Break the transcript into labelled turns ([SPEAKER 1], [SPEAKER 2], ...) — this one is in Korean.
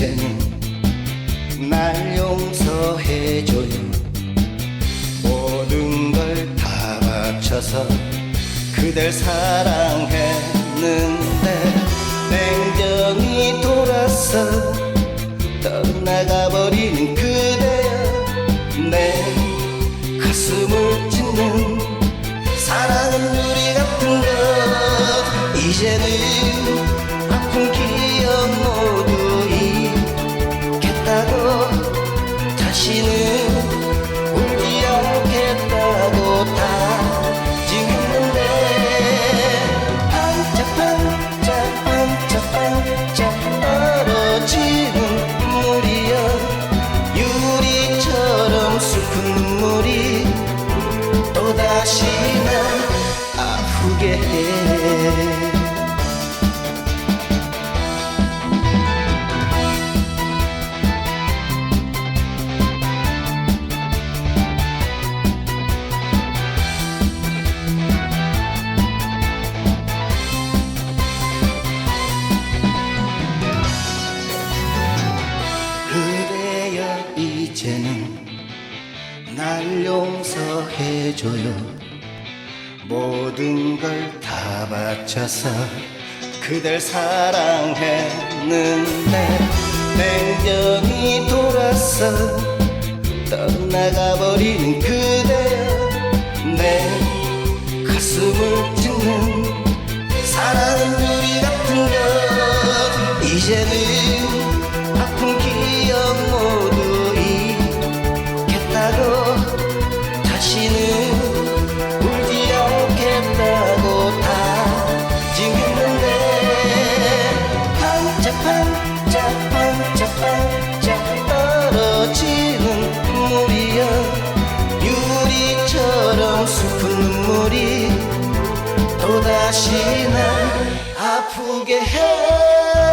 [SPEAKER 1] 이제는 날 용서해줘요. 모든 걸 다 바쳐서 그댈 사랑했는데 냉정히 돌아서 떠나가버린 그대여 내 가슴을 찢는 사랑은 유리 같은 것. 이제는 날 용서해줘요. 모든 걸 다 바쳐서 그댈 사랑했는데 냉정이 돌아서 떠나가 버린 그대여 내 가슴을 찢는 사랑은 유리 같은 것 이제는 또다시 날 아프게 해